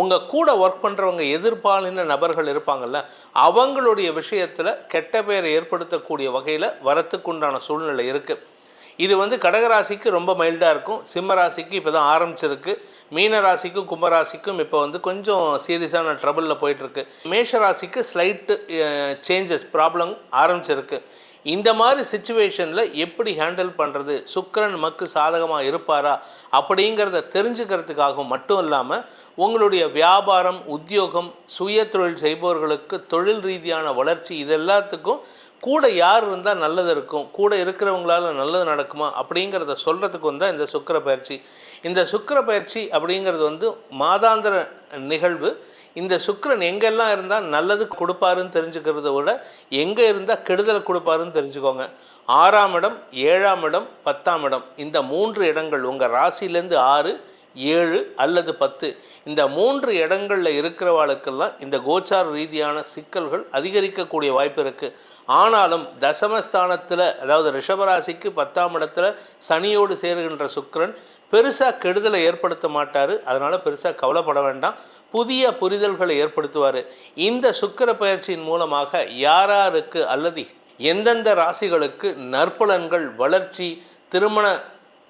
உங்கள் கூட ஒர்க் பண்ணுறவங்க எதிர்பாலின நபர்கள் இருப்பாங்கல்ல அவங்களுடைய விஷயத்தில் கெட்ட பெயரை ஏற்படுத்தக்கூடிய வகையில் வரத்துக்குண்டான சூழ்நிலை இருக்குது இது வந்து கடகராசிக்கு ரொம்ப மைல்டாக இருக்கும். சிம்ம ராசிக்கு இப்போ தான் ஆரம்பிச்சிருக்கு. மீன ராசிக்கும் கும்பராசிக்கும் இப்போ வந்து கொஞ்சம் சீரியஸான ட்ரபிளில் போயிட்டுருக்கு மேஷ ராசிக்கு ஸ்லைட்டு சேஞ்சஸ் ப்ராப்ளம் ஆரம்பிச்சிருக்கு. இந்த மாதிரி சுச்சுவேஷனில் எப்படி ஹேண்டில் பண்ணுறது சுக்கரன் மக்கு சாதகமாக இருப்பாரா? அப்படிங்கிறத தெரிஞ்சுக்கிறதுக்காகவும் மட்டும் இல்லாமல் உங்களுடைய வியாபாரம் உத்தியோகம் சுய தொழில் செய்பவர்களுக்கு தொழில் ரீதியான வளர்ச்சி இது எல்லாத்துக்கும் கூட யார் இருந்தால் நல்லது இருக்கும்? கூட இருக்கிறவங்களால நல்லது நடக்குமா? அப்படிங்கிறத சொல்கிறதுக்கும் தான் இந்த சுக்கிர பயிற்சி. இந்த சுக்கிர பயிற்சி அப்படிங்கிறது வந்து மாதாந்திர நிகழ்வு. இந்த சுக்கரன் எங்கெல்லாம் இருந்தால் நல்லது கொடுப்பாருன்னு தெரிஞ்சுக்கிறத விட எங்கே இருந்தால் கெடுதல் கொடுப்பாருன்னு தெரிஞ்சுக்கோங்க. ஆறாம் இடம் ஏழாம் இடம் பத்தாம் இடம். இந்த மூன்று இடங்கள் உங்கள் ராசியிலேருந்து ஆறு ஏழு அல்லது பத்து. இந்த மூன்று இடங்களில் இருக்கிறவாளுக்கெல்லாம் இந்த கோச்சார ரீதியான சிக்கல்கள் அதிகரிக்கக்கூடிய வாய்ப்பு இருக்குது ஆனாலும் தசமஸ்தானத்தில் அதாவது ரிஷபராசிக்கு பத்தாம் இடத்துல சனியோடு சேருகின்ற சுக்கரன் பெருசாக கெடுதலை ஏற்படுத்த மாட்டார். அதனால் பெருசாக கவலைப்பட வேண்டாம். புதிய புரிதல்களை ஏற்படுத்துவார். இந்த சுக்கிர பயிற்சியின் மூலமாக யாராருக்கு அல்லது எந்தெந்த ராசிகளுக்கு நற்பலன்கள் வளர்ச்சி திருமண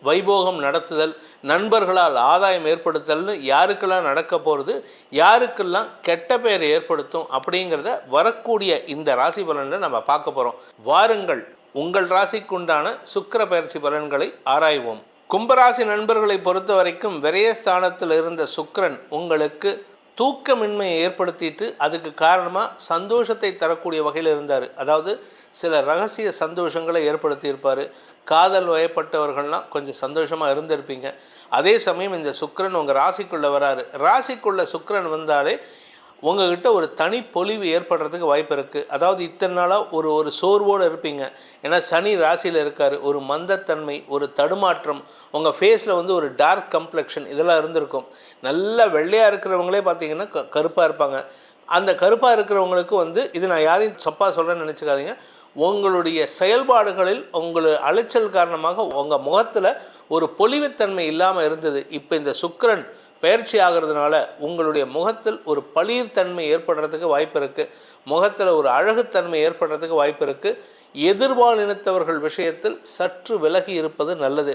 வைபோகம் நடத்துதல் நண்பர்களால் ஆதாயம் ஏற்படுத்தல்னு யாருக்கெல்லாம் நடக்க போகிறது யாருக்கெல்லாம் கெட்ட பெயரை ஏற்படுத்தும் அப்படிங்கிறத வரக்கூடிய இந்த ராசி பலனில் நம்ம பார்க்க போகிறோம் வாருங்கள் உங்கள் ராசிக்குண்டான சுக்கிர பயிற்சி பலன்களை ஆராய்வோம். கும்பராசி நண்பர்களை பொறுத்த வரைக்கும் விரயஸ்தானத்தில் இருந்த சுக்கரன் உங்களுக்கு தூக்கமின்மையை ஏற்படுத்திட்டு அதுக்கு காரணமாக சந்தோஷத்தை தரக்கூடிய வகையில் இருந்தார். அதாவது சில ரகசிய சந்தோஷங்களை ஏற்படுத்தியிருப்பார். காதல் வயப்பட்டவர்கள்லாம் கொஞ்சம் சந்தோஷமாக இருந்திருப்பீங்க. அதே சமயம் இந்த சுக்கரன் உங்கள் ராசிக்குள்ளே வராரு. ராசிக்குள்ளே சுக்கரன் வந்தாலே உங்ககிட்ட ஒரு தனி பொலிவு ஏற்படுறதுக்கு வாய்ப்பு இருக்குது அதாவது இத்தனை நாளாக ஒரு ஒரு சோர்வோடு இருப்பீங்க. ஏன்னா சனி ராசியில் இருக்கார். ஒரு மந்தத்தன்மை ஒரு தடுமாற்றம் உங்கள் ஃபேஸில் வந்து ஒரு டார்க் கம்ப்ளெக்ஷன் இதெல்லாம் இருந்திருக்கும். நல்லா வெள்ளையாக இருக்கிறவங்களே பார்த்தீங்கன்னா க கருப்பாக இருப்பாங்க. அந்த கருப்பாக இருக்கிறவங்களுக்கு வந்து இது நான் யாரையும் சப்பாக சொல்கிறேன்னு நினச்சிக்காதீங்க. உங்களுடைய செயல்பாடுகளில் உங்கள் அலைச்சல் காரணமாக உங்கள் முகத்தில் ஒரு பொலிவுத்தன்மை இல்லாமல் இருந்தது. இப்போ இந்த சுக்கரன் பயிற்சி ஆகிறதுனால உங்களுடைய முகத்தில் ஒரு பளீர்த்தன்மை ஏற்படுறதுக்கு வாய்ப்பு இருக்குது முகத்தில் ஒரு அழகுத்தன்மை ஏற்படுறதுக்கு வாய்ப்பு இருக்குது எதிர்பாலினத்தவர்கள் விஷயத்தில் சற்று விலகி இருப்பது நல்லது.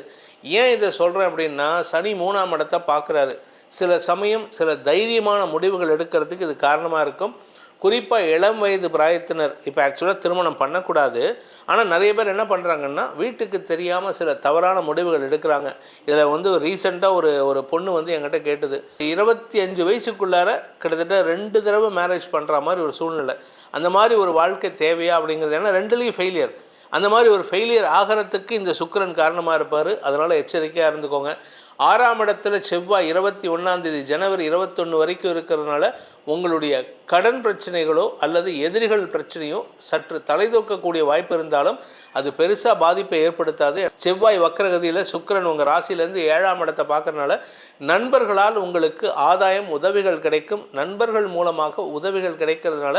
ஏன் இதை சொல்கிறேன் அப்படின்னா சனி மூணாம் இடத்தை பார்க்குறாரு. சில சமயம் சில தைரியமான முடிவுகள் எடுக்கிறதுக்கு இது காரணமாக இருக்கும். குறிப்பாக இளம் வயது பிராயத்தினர் இப்போ ஆக்சுவலாக திருமணம் பண்ணக்கூடாது. ஆனால் நிறைய பேர் என்ன பண்ணுறாங்கன்னா வீட்டுக்கு தெரியாமல் சில தவறான முடிவுகள் எடுக்கிறாங்க. இதில் வந்து ரீசெண்டாக ஒரு ஒரு பொண்ணு வந்து என்கிட்ட கேட்டது. இருபத்தி அஞ்சு வயசுக்குள்ளார கிட்டத்தட்ட ரெண்டு தடவை மேரேஜ் பண்ணுற மாதிரி ஒரு சூழ்நிலை. அந்த மாதிரி ஒரு வாழ்க்கை தேவையா அப்படிங்கிறது ஏன்னா ரெண்டுலேயும் ஃபெயிலியர் அந்த மாதிரி ஒரு ஃபெயிலியர் ஆகிறதுக்கு இந்த சுக்கிரன் காரணமாக இருப்பார். அதனால் எச்சரிக்கையாக இருந்துக்கோங்க. ஆறாம் இடத்துல செவ்வாய் இருபத்தி ஒன்றாந்தேதி ஜனவரி இருபத்தொன்று வரைக்கும் இருக்கிறதுனால உங்களுடைய கடன் பிரச்சனைகளோ அல்லது எதிரிகள் பிரச்சனையோ சற்று தலைதூக்கக்கூடிய வாய்ப்பு இருந்தாலும் அது பெருசாக பாதிப்பை ஏற்படுத்தாது. செவ்வாய் வக்கரகதியில் சுக்கரன் உங்கள் ராசியிலேருந்து ஏழாம் இடத்தை பார்க்கறனால நண்பர்களால் உங்களுக்கு ஆதாயம் உதவிகள் கிடைக்கும். நண்பர்கள் மூலமாக உதவிகள் கிடைக்கிறதுனால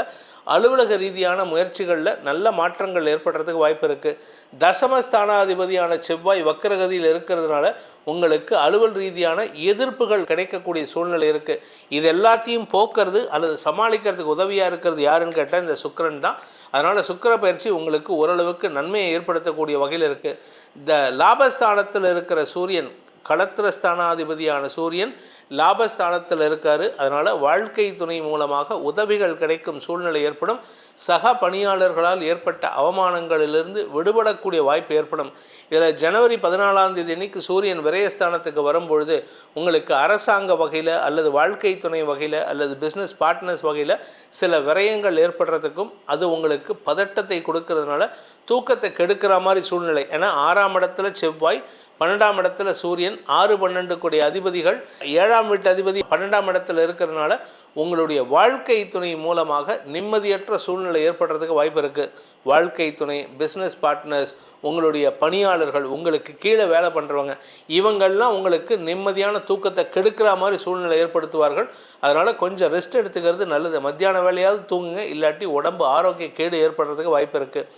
அலுவலக ரீதியான முயற்சிகளில் நல்ல மாற்றங்கள் ஏற்படுறதுக்கு வாய்ப்பு இருக்குது தசமஸ்தானாதிபதியான செவ்வாய் வக்கரகதியில் இருக்கிறதுனால உங்களுக்கு அலுவல் ரீதியான எதிர்ப்புகள் கிடைக்கக்கூடிய சூழ்நிலை இருக்குது இது எல்லாத்தையும் போக்குறது அல்லது சமாளிக்கிறதுக்கு உதவியாக இருக்கிறது யாருன்னு கேட்டால் இந்த சுக்கரன் தான். அதனால் சுக்கிர பயிற்சி உங்களுக்கு ஓரளவுக்கு நன்மையை ஏற்படுத்தக்கூடிய வகையில் இருக்குது இந்த லாபஸ்தானத்தில் இருக்கிற சூரியன் களத்திரஸ்தானாதிபதியான சூரியன் லாபஸ்தானத்தில் இருக்கார். அதனால் வாழ்க்கை துணை மூலமாக உதவிகள் கிடைக்கும் சூழ்நிலை ஏற்படும். சக பணியாளர்களால் ஏற்பட்ட அவமானங்களிலிருந்து விடுபடக்கூடிய வாய்ப்பு ஏற்படும். இதில் ஜனவரி பதினாலாம் தேதி அன்னைக்கு சூரியன் விரயஸ்தானத்துக்கு வரும்பொழுது உங்களுக்கு அரசாங்க வகையில் அல்லது வாழ்க்கை துணை வகையில் அல்லது பிஸ்னஸ் பார்ட்னர்ஸ் வகையில் சில விரயங்கள் ஏற்படுறதுக்கும் அது உங்களுக்கு பதட்டத்தை கொடுக்கறதுனால தூக்கத்தை கெடுக்கிற மாதிரி சூழ்நிலை. ஏன்னா ஆறாம் இடத்துல செவ்வாய் பன்னெண்டாம் இடத்துல சூரியன் ஆறு பன்னெண்டு கூடிய அதிபதிகள் ஏழாம் வீட்டு அதிபதி பன்னெண்டாம் இடத்துல இருக்கிறதுனால உங்களுடைய வாழ்க்கை துணை மூலமாக நிம்மதியற்ற சூழ்நிலை ஏற்படுறதுக்கு வாய்ப்பு இருக்குது வாழ்க்கை துணை பிஸ்னஸ் பார்ட்னர்ஸ் உங்களுடைய பணியாளர்கள் உங்களுக்கு கீழே வேலை பண்ணுறவங்க இவங்கள்லாம் உங்களுக்கு நிம்மதியான தூக்கத்தை கெடுக்கிற மாதிரி சூழ்நிலை ஏற்படுத்துவார்கள். அதனால் கொஞ்சம் ரெஸ்ட் எடுத்துக்கிறது நல்லது. மத்தியான வேலையாவது தூங்குங்க இல்லாட்டி உடம்பு ஆரோக்கிய கேடு ஏற்படுறதுக்கு வாய்ப்பு இருக்குது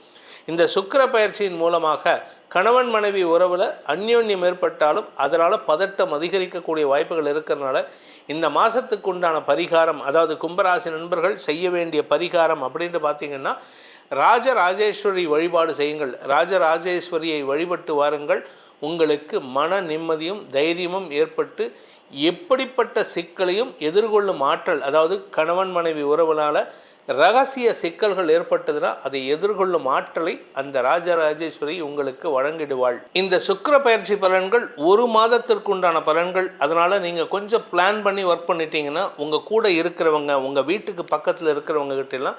இந்த சுக்கிர பயிற்சியின் மூலமாக கணவன் மனைவி உறவில் அந்யோன்யம் ஏற்பட்டாலும் அதனால் பதட்டம் அதிகரிக்கக்கூடிய வாய்ப்புகள் இருக்கிறதுனால இந்த மாதத்துக்கு உண்டான பரிகாரம் அதாவது கும்பராசி நண்பர்கள் செய்ய வேண்டிய பரிகாரம் அப்படின்ட்டு பார்த்தீங்கன்னா ராஜராஜேஸ்வரி வழிபாடு செய்யுங்கள். ராஜராஜேஸ்வரியை வழிபட்டு வாருங்கள். உங்களுக்கு மன நிம்மதியும் தைரியமும் ஏற்பட்டு எப்படிப்பட்ட சிக்கலையும் எதிர்கொள்ளும் ஆற்றல் அதாவது கணவன் மனைவி உறவுனால் ரகசிய சிக்கல்கள் ஏற்பட்டதுன்னா அதை எதிர்கொள்ளும் ஆற்றலை அந்த ராஜராஜேஸ்வரி உங்களுக்கு வழங்கிடுவாள். இந்த சுக்கிர பயிற்சி பலன்கள் ஒரு மாதத்திற்குண்டான பலன்கள். அதனால் நீங்கள் கொஞ்சம் பிளான் பண்ணி ஒர்க் பண்ணிட்டீங்கன்னா உங்கள் கூட இருக்கிறவங்க உங்கள் வீட்டுக்கு பக்கத்தில் இருக்கிறவங்க கிட்டலாம்